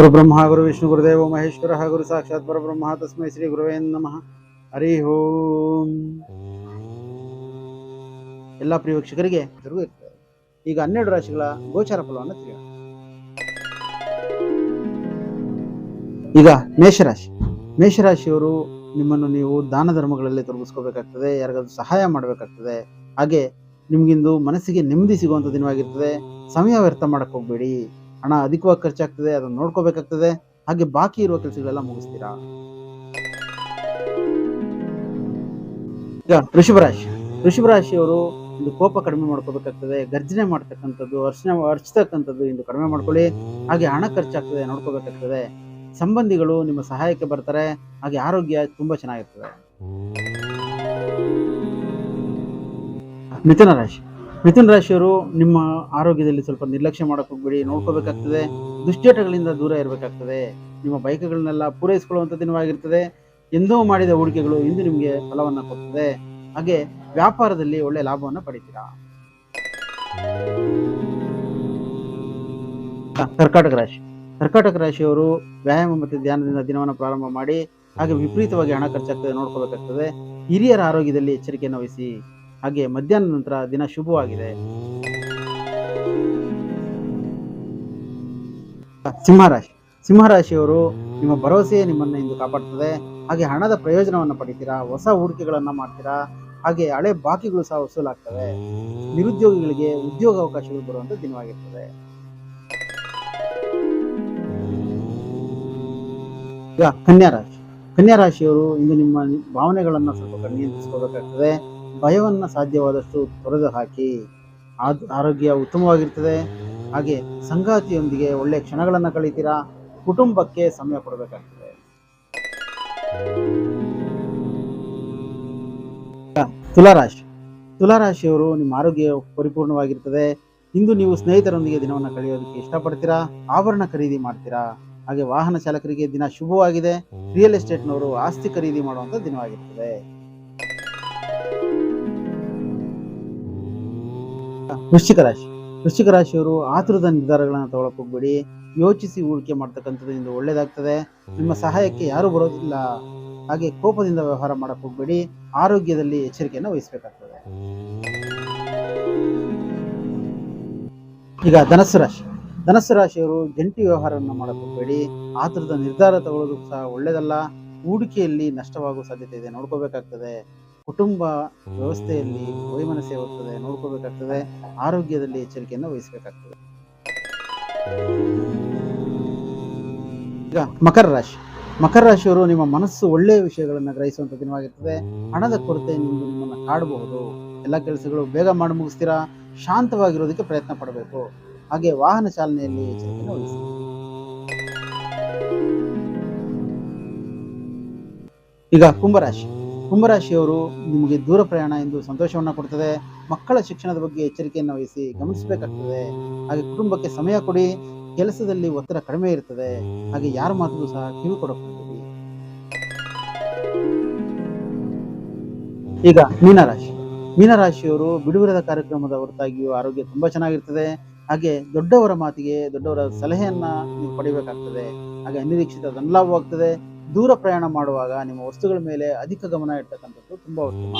ಗುರುಬ್ರಹ್ಮ ಗುರು ವಿಷ್ಣು ಗುರುದೇವ ಮಹೇಶ್ವರ ಗುರು ಸಾಕ್ಷಾತ್ ಪರಬ್ರಹ್ಮ ತಸ್ಮೈ ಶ್ರೀ ಗುರುವೇ ನಮಃ. ಹರಿ ಓಂ. ಎಲ್ಲ ಪ್ರಿಯ ವೀಕ್ಷಕರಿಗೆ ಈಗ ಹನ್ನೆರಡು ರಾಶಿಗಳ ಗೋಚಾರ ಫಲವನ್ನು ತಿಳಿಯೋಣ. ಈಗ ಮೇಷರಾಶಿ. ಮೇಷರಾಶಿಯವರು ನಿಮ್ಮನ್ನು ನೀವು ದಾನ ಧರ್ಮಗಳಲ್ಲಿ ತೊಡಗಿಸ್ಕೋಬೇಕಾಗ್ತದೆ, ಯಾರಿಗಾದ್ರೂ ಸಹಾಯ ಮಾಡಬೇಕಾಗ್ತದೆ. ಹಾಗೆ ನಿಮಗಿಂದು ಮನಸ್ಸಿಗೆ ನೆಮ್ಮದಿ ಸಿಗುವಂಥ ದಿನವಾಗಿರ್ತದೆ. ಸಮಯ ವ್ಯರ್ಥ ಮಾಡಕ್ ಹೋಗ್ಬೇಡಿ. ಹಣ ಅಧಿಕವಾಗಿ ಖರ್ಚಾಗ್ತದೆ, ಅದನ್ನು ನೋಡ್ಕೋಬೇಕಾಗ್ತದೆ. ಹಾಗೆ ಬಾಕಿ ಇರುವ ಕೆಲಸಗಳೆಲ್ಲ ಮುಗಿಸ್ತೀರಾ? ವೃಷಭ ರಾಶಿ ಋಷಭ ರಾಶಿಯವರು ಇಂದು ಕೋಪ ಕಡಿಮೆ ಮಾಡ್ಕೋಬೇಕಾಗ್ತದೆ, ಗರ್ಜನೆ ಮಾಡ್ತಕ್ಕಂಥದ್ದು ಅರ್ಚನೆ ಅರ್ಚತಕ್ಕಂಥದ್ದು ಇಂದು ಕಡಿಮೆ ಮಾಡ್ಕೊಳ್ಳಿ. ಹಾಗೆ ಹಣ ಖರ್ಚಾಗ್ತದೆ, ನೋಡ್ಕೋಬೇಕಾಗ್ತದೆ. ಸಂಬಂಧಿಗಳು ನಿಮ್ಮ ಸಹಾಯಕ್ಕೆ ಬರ್ತಾರೆ, ಹಾಗೆ ಆರೋಗ್ಯ ತುಂಬಾ ಚೆನ್ನಾಗಿರ್ತದೆ. ಮಿಥುನ ರಾಶಿ. ಮಿಥುನ ರಾಶಿಯವರು ನಿಮ್ಮ ಆರೋಗ್ಯದಲ್ಲಿ ಸ್ವಲ್ಪ ನಿರ್ಲಕ್ಷ್ಯ ಮಾಡಕ್ ಹೋಗ್ಬೇಡಿ ನೋಡ್ಕೋಬೇಕಾಗ್ತದೆ. ದುಶ್ಚಟಗಳಿಂದ ದೂರ ಇರಬೇಕಾಗ್ತದೆ. ನಿಮ್ಮ ಬೈಕ್ಗಳನ್ನೆಲ್ಲ ಪೂರೈಸಿಕೊಳ್ಳುವಂಥ ದಿನವಾಗಿರ್ತದೆ. ಎಂದೋ ಮಾಡಿದ ಹೂಡಿಕೆಗಳು ಇಂದು ನಿಮಗೆ ಫಲವನ್ನ ಕೊಡ್ತದೆ. ಹಾಗೆ ವ್ಯಾಪಾರದಲ್ಲಿ ಒಳ್ಳೆ ಲಾಭವನ್ನು ಪಡಿತೀರಾ? ಕರ್ಕಾಟಕ ರಾಶಿ. ಕರ್ಕಾಟಕ ರಾಶಿಯವರು ವ್ಯಾಯಾಮ ಮತ್ತು ಧ್ಯಾನದಿಂದ ದಿನವನ್ನು ಪ್ರಾರಂಭ ಮಾಡಿ ಹಾಗೆ ವಿಪರೀತವಾಗಿ ಹಣ ಖರ್ಚಾಗ್ತದೆ ನೋಡ್ಕೋಬೇಕಾಗ್ತದೆ. ಹಿರಿಯರ ಆರೋಗ್ಯದಲ್ಲಿ ಎಚ್ಚರಿಕೆಯನ್ನು ವಹಿಸಿ. ಹಾಗೆ ಮಧ್ಯಾಹ್ನ ನಂತರ ದಿನ ಶುಭವಾಗಿದೆ. ಸಿಂಹರಾಶಿ ಸಿಂಹರಾಶಿಯವರು ನಿಮ್ಮ ಭರವಸೆಯೇ ನಿಮ್ಮನ್ನು ಇಂದು ಕಾಪಾಡ್ತದೆ. ಹಾಗೆ ಹಣದ ಪ್ರಯೋಜನವನ್ನು ಪಡಿತೀರಾ? ಹೊಸ ಹೂಡಿಕೆಗಳನ್ನ ಮಾಡ್ತೀರಾ? ಹಾಗೆ ಹಳೆ ಬಾಕಿಗಳು ಸಹ ವಸೂಲಾಗ್ತವೆ. ನಿರುದ್ಯೋಗಿಗಳಿಗೆ ಉದ್ಯೋಗ ಅವಕಾಶಗಳು ಬರುವಂತ ದಿನವಾಗಿರ್ತದೆ. ಈಗ ಕನ್ಯಾ ರಾಶಿ. ಕನ್ಯಾ ರಾಶಿಯವರು ಇಂದು ನಿಮ್ಮ ಭಾವನೆಗಳನ್ನು ಸ್ವಲ್ಪ ನಿಯಂತ್ರಿಸ್ಕೋಬೇಕಾಗ್ತದೆ ಭಯವನ್ನ ಸಾಧ್ಯವಾದಷ್ಟು ತೊರೆದು ಹಾಕಿ ಆರೋಗ್ಯ ಉತ್ತಮವಾಗಿರ್ತದೆ. ಹಾಗೆ ಸಂಗಾತಿಯೊಂದಿಗೆ ಒಳ್ಳೆಯ ಕ್ಷಣಗಳನ್ನು ಕಳೀತೀರಾ? ಕುಟುಂಬಕ್ಕೆ ಸಮಯ ಕೊಡಬೇಕಾಗ್ತದೆ. ತುಲಾರಾಶಿ. ತುಲಾರಾಶಿಯವರು ನಿಮ್ಮ ಆರೋಗ್ಯ ಪರಿಪೂರ್ಣವಾಗಿರ್ತದೆ. ಇಂದು ನೀವು ಸ್ನೇಹಿತರೊಂದಿಗೆ ದಿನವನ್ನು ಕಳೆಯೋದಕ್ಕೆ ಇಷ್ಟಪಡ್ತೀರಾ? ಆಭರಣ ಖರೀದಿ ಮಾಡ್ತೀರಾ? ಹಾಗೆ ವಾಹನ ಚಾಲಕರಿಗೆ ದಿನ ಶುಭವಾಗಿದೆ. ರಿಯಲ್ ಎಸ್ಟೇಟ್ನವರು ಆಸ್ತಿ ಖರೀದಿ ಮಾಡುವಂಥ ದಿನವಾಗಿರ್ತದೆ. ವೃಶ್ಚಿಕ ರಾಶಿ. ವೃಶ್ಚಿಕ ರಾಶಿಯವರು ಆತುರದ ನಿರ್ಧಾರಗಳನ್ನು ತಗೊಳಕ್ ಹೋಗ್ಬೇಡಿ. ಯೋಚಿಸಿ ಹೂಡಿಕೆ ಮಾಡ್ತಕ್ಕಂಥದ್ದು ಇಂದು ಒಳ್ಳೇದಾಗ್ತದೆ. ನಿಮ್ಮ ಸಹಾಯಕ್ಕೆ ಯಾರು ಬರೋದಿಲ್ಲ. ಹಾಗೆ ಕೋಪದಿಂದ ವ್ಯವಹಾರ ಮಾಡಕ್ ಹೋಗ್ಬೇಡಿ. ಆರೋಗ್ಯದಲ್ಲಿ ಎಚ್ಚರಿಕೆಯನ್ನು ವಹಿಸಬೇಕಾಗ್ತದೆ. ಈಗ ಧನಸ್ಸು ರಾಶಿ. ಧನಸ್ಸು ರಾಶಿಯವರು ಜಂಟಿ ವ್ಯವಹಾರವನ್ನು ಮಾಡಕ್ ಹೋಗ್ಬೇಡಿ. ಆತುರದ ನಿರ್ಧಾರ ತಗೊಳ್ಳೋದು ಸಹ ಒಳ್ಳೇದಲ್ಲ. ಹೂಡಿಕೆಯಲ್ಲಿ ನಷ್ಟವಾಗುವ ಸಾಧ್ಯತೆ ಇದೆ. ನೋಡ್ಕೋಬೇಕಾಗ್ತದೆ. ಕುಟುಂಬ ವ್ಯವಸ್ಥೆಯಲ್ಲಿ ವೈಮನಸ್ಸೆ ಹೋಗ್ತದೆ ನೋಡ್ಕೋಬೇಕಾಗ್ತದೆ ಆರೋಗ್ಯದಲ್ಲಿ ಎಚ್ಚರಿಕೆಯನ್ನು ವಹಿಸಬೇಕಾಗ್ತದೆ. ಈಗ ಮಕರ ರಾಶಿ. ಮಕರ ರಾಶಿಯವರು ನಿಮ್ಮ ಮನಸ್ಸು ಒಳ್ಳೆಯ ವಿಷಯಗಳನ್ನು ಗ್ರಹಿಸುವಂತ ದಿನವಾಗಿರ್ತದೆ. ಹಣದ ಕೊರತೆ ನಿಮ್ದು ನಿಮ್ಮನ್ನು ಕಾಡಬಹುದು ಎಲ್ಲ ಕೆಲಸಗಳು ಬೇಗ ಮಾಡಿ ಮುಗಿಸ್ತೀರಾ? ಶಾಂತವಾಗಿರೋದಕ್ಕೆ ಪ್ರಯತ್ನ ಪಡಬೇಕು. ಹಾಗೆ ವಾಹನ ಚಾಲನೆಯಲ್ಲಿ ಎಚ್ಚರಿಕೆಯನ್ನು ವಹಿಸಿ. ಈಗ ಕುಂಭರಾಶಿ ಕುಂಭರಾಶಿಯವರು ನಿಮಗೆ ದೂರ ಪ್ರಯಾಣ ಎಂದು ಸಂತೋಷವನ್ನು ಕೊಡ್ತದೆ. ಮಕ್ಕಳ ಶಿಕ್ಷಣದ ಬಗ್ಗೆ ಎಚ್ಚರಿಕೆಯನ್ನು ವಹಿಸಿ ಗಮನಿಸಬೇಕಾಗ್ತದೆ. ಹಾಗೆ ಕುಟುಂಬಕ್ಕೆ ಸಮಯ ಕೊಡಿ. ಕೆಲಸದಲ್ಲಿ ಒತ್ತಡ ಕಡಿಮೆ ಇರ್ತದೆ. ಹಾಗೆ ಯಾರ ಮಾತಿಗೂ ಸಹ ಕಿವಿ ಕೊಡಬಹುದು ಈಗ ಮೀನರಾಶಿ. ಮೀನರಾಶಿಯವರು ಬಿಡುವಿರದ ಕಾರ್ಯಕ್ರಮದ ಹೊರತಾಗಿಯೂ ಆರೋಗ್ಯ ತುಂಬಾ ಚೆನ್ನಾಗಿರ್ತದೆ. ಹಾಗೆ ದೊಡ್ಡವರ ಮಾತಿಗೆ ದೊಡ್ಡವರ ಸಲಹೆಯನ್ನ ನೀವು ಪಡಿಬೇಕಾಗ್ತದೆ. ಹಾಗೆ ಅನಿರೀಕ್ಷಿತ ಧನಲಾಭವಾಗ್ತದೆ ದೂರ ಪ್ರಯಾಣ ಮಾಡುವಾಗ ನಿಮ್ಮ ವಸ್ತುಗಳ ಮೇಲೆ ಅಧಿಕ ಗಮನ ಇರ್ತಕ್ಕಂಥದ್ದು ತುಂಬಾ ಉತ್ತಮ.